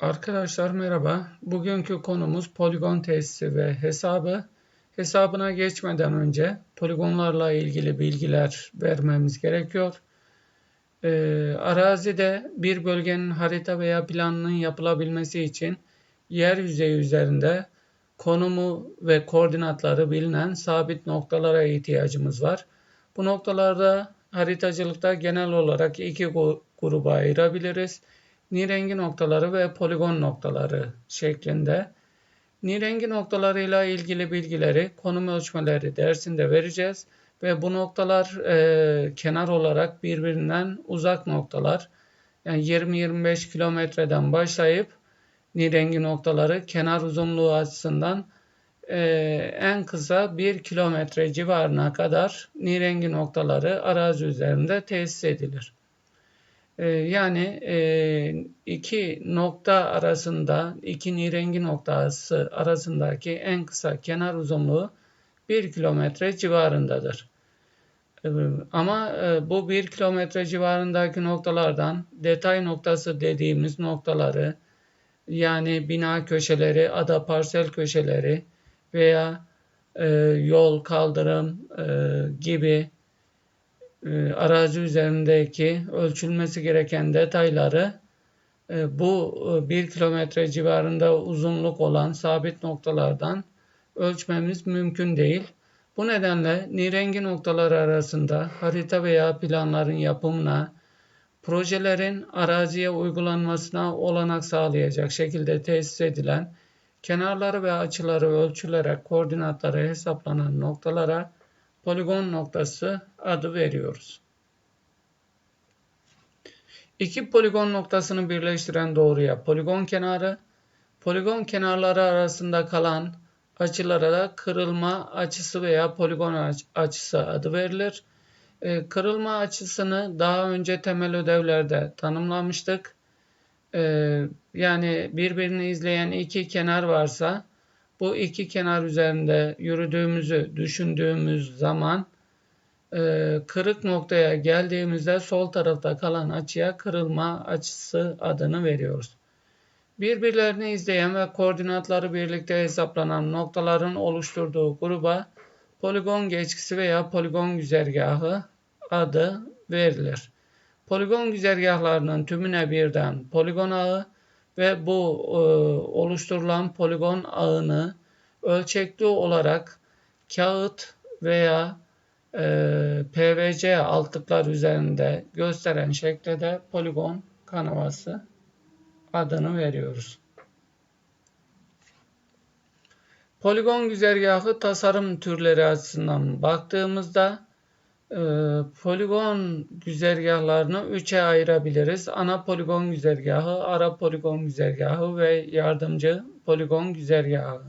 Arkadaşlar merhaba. Bugünkü konumuz poligon testi ve hesabı. Hesabına geçmeden önce poligonlarla ilgili bilgiler vermemiz gerekiyor. Ee, arazide bir bölgenin harita veya planının yapılabilmesi için yer yüzeyi üzerinde konumu ve koordinatları bilinen sabit noktalara ihtiyacımız var. Bu noktalarda haritacılıkta genel olarak iki gruba ayırabiliriz nirengi noktaları ve poligon noktaları şeklinde. Nirengi noktalarıyla ilgili bilgileri konum ölçmeleri dersinde vereceğiz ve bu noktalar e, kenar olarak birbirinden uzak noktalar. Yani 20-25 kilometreden başlayıp nirengi noktaları kenar uzunluğu açısından e, en kısa 1 kilometre civarına kadar nirengi noktaları arazi üzerinde tesis edilir. Ee, yani e, iki nokta arasında, iki nirengi noktası arasındaki en kısa kenar uzunluğu 1 kilometre civarındadır. Ee, ama e, bu 1 kilometre civarındaki noktalardan detay noktası dediğimiz noktaları yani bina köşeleri, ada parsel köşeleri veya e, yol, kaldırım gibi e, arazi üzerindeki ölçülmesi gereken detayları e, bu e, 1 kilometre civarında uzunluk olan sabit noktalardan ölçmemiz mümkün değil. Bu nedenle nirengi noktalar arasında harita veya planların yapımına, projelerin araziye uygulanmasına olanak sağlayacak şekilde tesis edilen kenarları ve açıları ölçülerek koordinatları hesaplanan noktalara poligon noktası adı veriyoruz. İki poligon noktasını birleştiren doğruya poligon kenarı, poligon kenarları arasında kalan açılara da kırılma açısı veya poligon açısı adı verilir. E, kırılma açısını daha önce temel ödevlerde tanımlamıştık. E, yani birbirini izleyen iki kenar varsa bu iki kenar üzerinde yürüdüğümüzü düşündüğümüz zaman e, kırık noktaya geldiğimizde sol tarafta kalan açıya kırılma açısı adını veriyoruz. Birbirlerini izleyen ve koordinatları birlikte hesaplanan noktaların oluşturduğu gruba poligon geçkisi veya poligon güzergahı adı verilir. Poligon güzergahlarının tümüne birden poligon ağı, ve bu e, oluşturulan poligon ağını ölçekli olarak kağıt veya e, PVC altlıklar üzerinde gösteren şekilde de poligon kanavası adını veriyoruz. Poligon güzergahı tasarım türleri açısından baktığımızda e, poligon güzergahlarını üçe ayırabiliriz. Ana poligon güzergahı, ara poligon güzergahı ve yardımcı poligon güzergahı.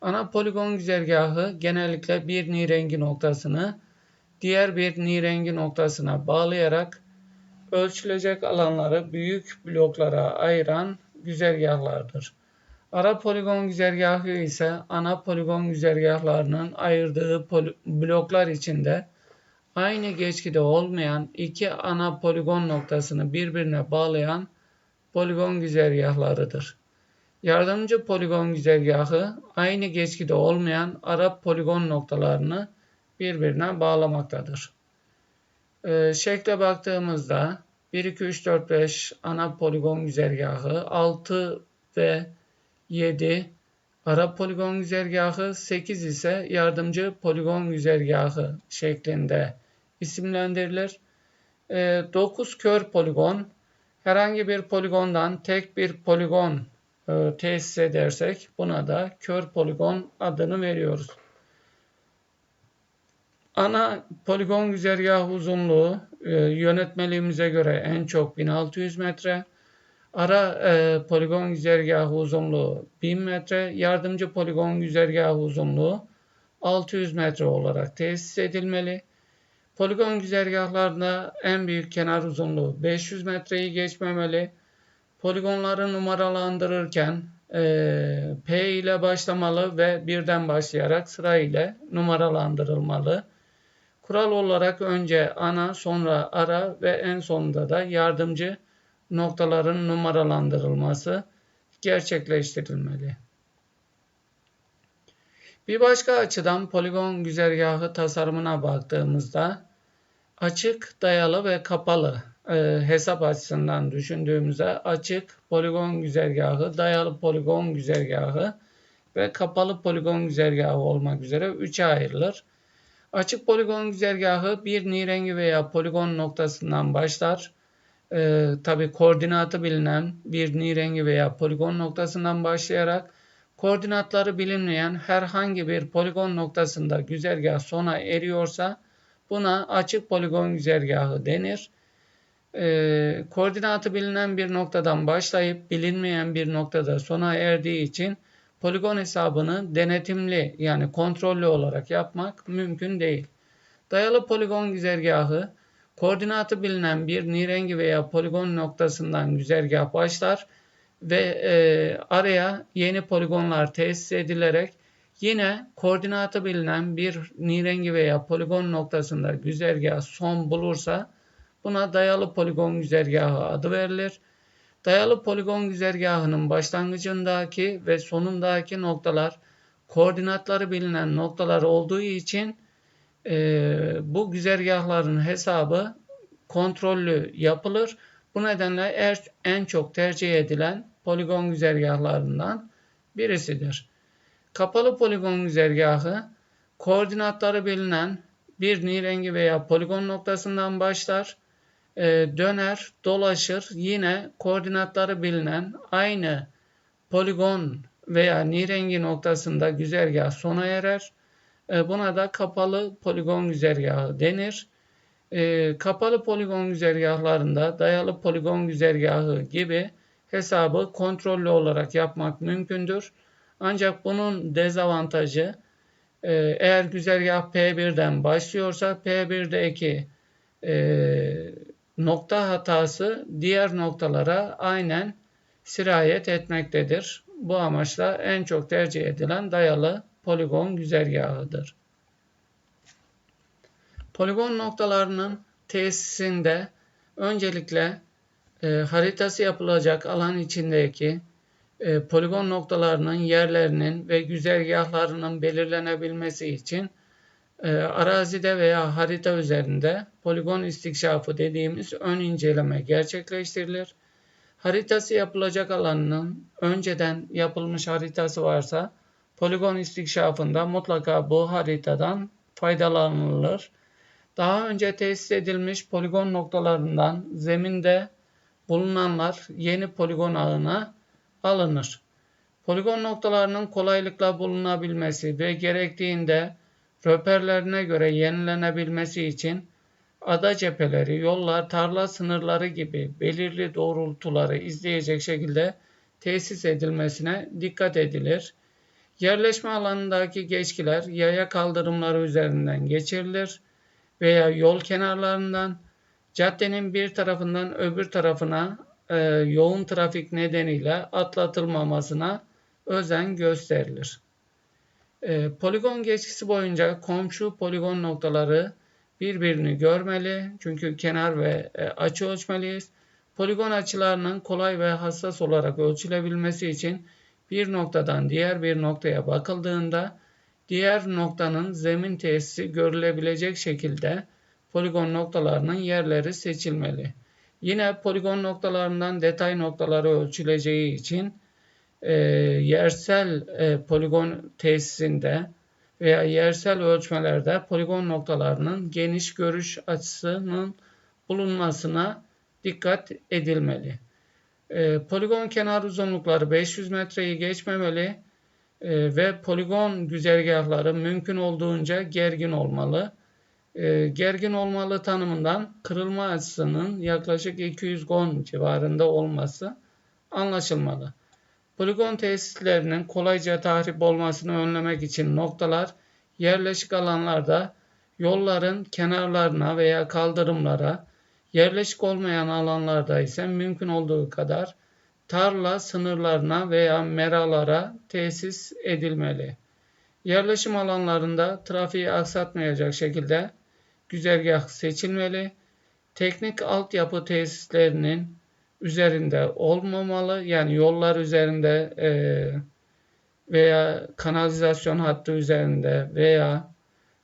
Ana poligon güzergahı genellikle bir nirengi noktasını diğer bir nirengi noktasına bağlayarak ölçülecek alanları büyük bloklara ayıran güzergahlardır. Ara poligon güzergahı ise ana poligon güzergahlarının ayırdığı bloklar içinde aynı geçkide olmayan iki ana poligon noktasını birbirine bağlayan poligon güzergahlarıdır. Yardımcı poligon güzergahı aynı geçkide olmayan ara poligon noktalarını birbirine bağlamaktadır. Ee, şekle baktığımızda 1, 2, 3, 4, 5 ana poligon güzergahı, 6 ve 7 ara poligon güzergahı, 8 ise yardımcı poligon güzergahı şeklinde isimlendirilir. E, ee, 9 kör poligon herhangi bir poligondan tek bir poligon e, tesis edersek buna da kör poligon adını veriyoruz. Ana poligon güzergah uzunluğu e, yönetmeliğimize göre en çok 1600 metre. Ara e, poligon güzergahı uzunluğu 1000 metre. Yardımcı poligon güzergahı uzunluğu 600 metre olarak tesis edilmeli. Poligon güzergahlarında en büyük kenar uzunluğu 500 metreyi geçmemeli. Poligonları numaralandırırken e, P ile başlamalı ve birden başlayarak sıra ile numaralandırılmalı. Kural olarak önce ana, sonra ara ve en sonunda da yardımcı noktaların numaralandırılması gerçekleştirilmeli. Bir başka açıdan poligon güzergahı tasarımına baktığımızda açık, dayalı ve kapalı e, hesap açısından düşündüğümüzde açık poligon güzergahı, dayalı poligon güzergahı ve kapalı poligon güzergahı olmak üzere üçe ayrılır. Açık poligon güzergahı bir nirengi veya poligon noktasından başlar. Ee, Tabi koordinatı bilinen bir nirengi veya poligon noktasından başlayarak koordinatları bilinmeyen herhangi bir poligon noktasında güzergah sona eriyorsa buna açık poligon güzergahı denir. Ee, koordinatı bilinen bir noktadan başlayıp bilinmeyen bir noktada sona erdiği için poligon hesabını denetimli yani kontrollü olarak yapmak mümkün değil. Dayalı poligon güzergahı koordinatı bilinen bir nirengi veya poligon noktasından güzergah başlar ve e, araya yeni poligonlar tesis edilerek yine koordinatı bilinen bir nirengi veya poligon noktasında güzergah son bulursa buna dayalı poligon güzergahı adı verilir. Dayalı poligon güzergahının başlangıcındaki ve sonundaki noktalar koordinatları bilinen noktalar olduğu için e, bu güzergahların hesabı kontrollü yapılır. Bu nedenle er, en çok tercih edilen poligon güzergahlarından birisidir. Kapalı poligon güzergahı koordinatları bilinen bir nirengi veya poligon noktasından başlar e, döner, dolaşır. Yine koordinatları bilinen aynı poligon veya nirengi noktasında güzergah sona erer. E, buna da kapalı poligon güzergahı denir. E, kapalı poligon güzergahlarında dayalı poligon güzergahı gibi hesabı kontrollü olarak yapmak mümkündür. Ancak bunun dezavantajı e, eğer güzergah P1'den başlıyorsa P1'deki e, nokta hatası diğer noktalara aynen sirayet etmektedir. Bu amaçla en çok tercih edilen dayalı poligon güzergahıdır. Poligon noktalarının tesisinde öncelikle e, haritası yapılacak alan içindeki e, poligon noktalarının yerlerinin ve güzergahlarının belirlenebilmesi için e, arazide veya harita üzerinde poligon istikşafı dediğimiz ön inceleme gerçekleştirilir. Haritası yapılacak alanının önceden yapılmış haritası varsa poligon istikşafında mutlaka bu haritadan faydalanılır. Daha önce tesis edilmiş poligon noktalarından zeminde bulunanlar yeni poligon ağına alınır. Poligon noktalarının kolaylıkla bulunabilmesi ve gerektiğinde röperlerine göre yenilenebilmesi için ada cepheleri, yollar, tarla sınırları gibi belirli doğrultuları izleyecek şekilde tesis edilmesine dikkat edilir. Yerleşme alanındaki geçkiler yaya kaldırımları üzerinden geçirilir veya yol kenarlarından caddenin bir tarafından öbür tarafına e, yoğun trafik nedeniyle atlatılmamasına özen gösterilir. E, poligon geçkisi boyunca komşu poligon noktaları birbirini görmeli. Çünkü kenar ve e, açı ölçmeliyiz. Poligon açılarının kolay ve hassas olarak ölçülebilmesi için bir noktadan diğer bir noktaya bakıldığında diğer noktanın zemin tesisi görülebilecek şekilde poligon noktalarının yerleri seçilmeli. Yine poligon noktalarından detay noktaları ölçüleceği için e, yersel e, poligon tesisinde veya yersel ölçmelerde poligon noktalarının geniş görüş açısının bulunmasına dikkat edilmeli. E, poligon kenar uzunlukları 500 metreyi geçmemeli e, ve poligon güzergahları mümkün olduğunca gergin olmalı. E, gergin olmalı tanımından kırılma açısının yaklaşık 200 gon civarında olması anlaşılmalı. Poligon tesislerinin kolayca tahrip olmasını önlemek için noktalar yerleşik alanlarda yolların kenarlarına veya kaldırımlara, yerleşik olmayan alanlarda ise mümkün olduğu kadar tarla sınırlarına veya meralara tesis edilmeli. Yerleşim alanlarında trafiği aksatmayacak şekilde güzergah seçilmeli. Teknik altyapı tesislerinin üzerinde olmamalı. Yani yollar üzerinde e, veya kanalizasyon hattı üzerinde veya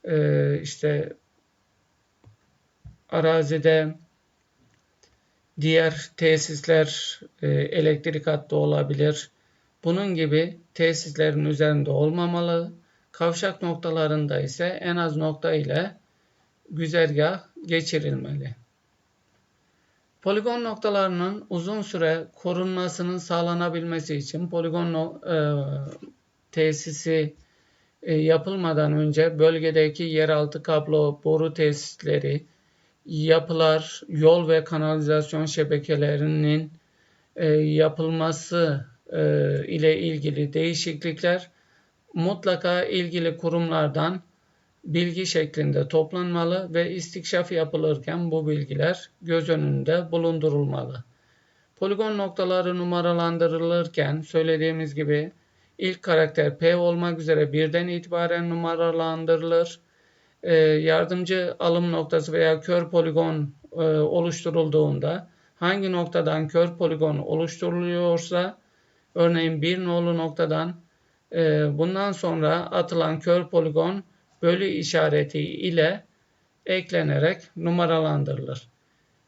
e, işte arazide diğer tesisler e, elektrik hattı olabilir. Bunun gibi tesislerin üzerinde olmamalı. Kavşak noktalarında ise en az nokta ile güzergah geçirilmeli. Poligon noktalarının uzun süre korunmasının sağlanabilmesi için poligon e, tesisi e, yapılmadan önce bölgedeki yeraltı kablo boru tesisleri, yapılar, yol ve kanalizasyon şebekelerinin e, yapılması e, ile ilgili değişiklikler mutlaka ilgili kurumlardan bilgi şeklinde toplanmalı ve istikşaf yapılırken bu bilgiler göz önünde bulundurulmalı. Poligon noktaları numaralandırılırken söylediğimiz gibi ilk karakter P olmak üzere birden itibaren numaralandırılır. Ee, yardımcı alım noktası veya kör poligon e, oluşturulduğunda hangi noktadan kör poligon oluşturuluyorsa örneğin bir nolu noktadan e, bundan sonra atılan kör poligon bölü işareti ile eklenerek numaralandırılır.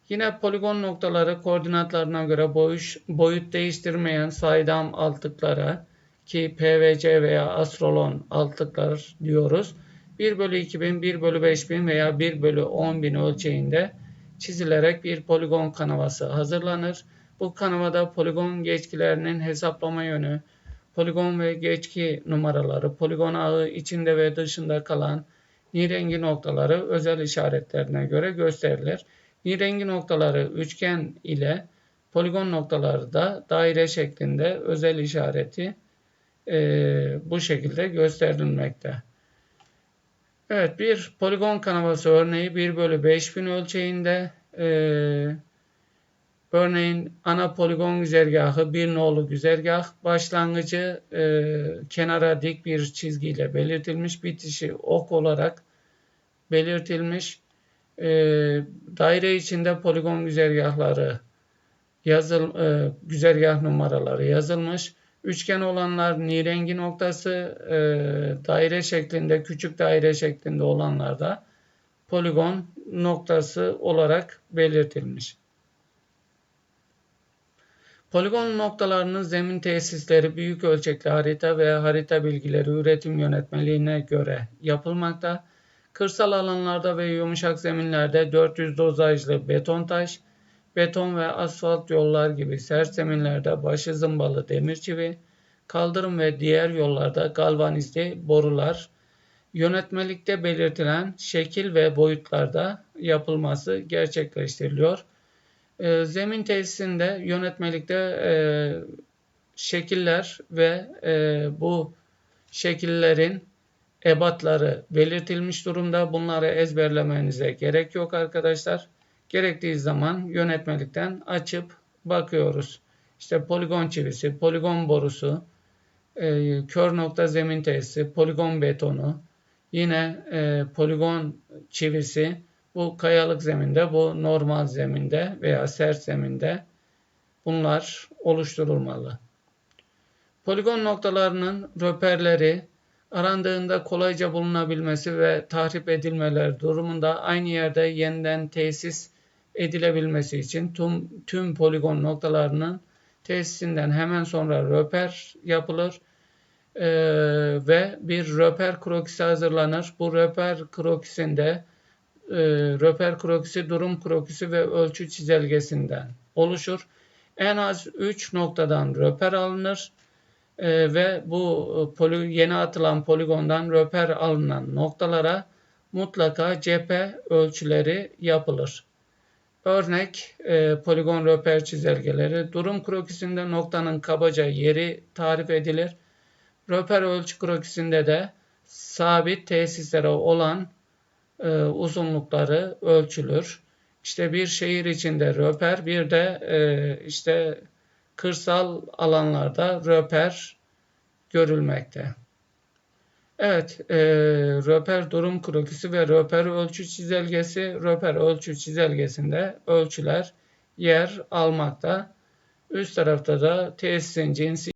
Yine poligon noktaları koordinatlarına göre boyuş, boyut değiştirmeyen saydam altlıklara ki PVC veya astrolon altlıklar diyoruz. 1 bölü 2000, 1 bölü 5000 veya 1 bölü 10000 ölçeğinde çizilerek bir poligon kanavası hazırlanır. Bu kanavada poligon geçkilerinin hesaplama yönü, poligon ve geçki numaraları, poligon ağı içinde ve dışında kalan nirengi noktaları özel işaretlerine göre gösterilir. Nirengi noktaları üçgen ile poligon noktaları da daire şeklinde özel işareti e, bu şekilde gösterilmekte. Evet bir poligon kanavası örneği 1 bölü 5000 ölçeğinde e, Örneğin ana poligon güzergahı bir nolu güzergah başlangıcı e, kenara dik bir çizgiyle belirtilmiş bitişi ok olarak belirtilmiş e, daire içinde poligon güzergahları yazıl e, güzergah numaraları yazılmış. Üçgen olanlar nirengi noktası e, daire şeklinde küçük daire şeklinde olanlarda poligon noktası olarak belirtilmiş. Poligon noktalarının zemin tesisleri büyük ölçekli harita ve harita bilgileri üretim yönetmeliğine göre yapılmakta. Kırsal alanlarda ve yumuşak zeminlerde 400 dozajlı beton taş, beton ve asfalt yollar gibi sert zeminlerde başı zımbalı demir çivi, kaldırım ve diğer yollarda galvanizli borular, yönetmelikte belirtilen şekil ve boyutlarda yapılması gerçekleştiriliyor. E, zemin tesisinde yönetmelikte e, şekiller ve e, bu şekillerin ebatları belirtilmiş durumda. Bunları ezberlemenize gerek yok arkadaşlar. Gerektiği zaman yönetmelikten açıp bakıyoruz. İşte poligon çivisi, poligon borusu, e, kör nokta zemin tesisi, poligon betonu, yine e, poligon çivisi, bu kayalık zeminde, bu normal zeminde veya sert zeminde bunlar oluşturulmalı. Poligon noktalarının röperleri arandığında kolayca bulunabilmesi ve tahrip edilmeler durumunda aynı yerde yeniden tesis edilebilmesi için tüm, tüm poligon noktalarının tesisinden hemen sonra röper yapılır ee, ve bir röper krokisi hazırlanır. Bu röper krokisinde e, röper krokisi, durum krokisi ve ölçü çizelgesinden oluşur. En az 3 noktadan röper alınır e, ve bu poli, yeni atılan poligondan röper alınan noktalara mutlaka cephe ölçüleri yapılır. Örnek e, poligon röper çizelgeleri durum krokisinde noktanın kabaca yeri tarif edilir. Röper ölçü krokisinde de sabit tesislere olan e, uzunlukları ölçülür. İşte bir şehir içinde röper, bir de e, işte kırsal alanlarda röper görülmekte. Evet, e, röper durum krokisi ve röper ölçü çizelgesi, röper ölçü çizelgesinde ölçüler yer almakta. Üst tarafta da tesisin cinsi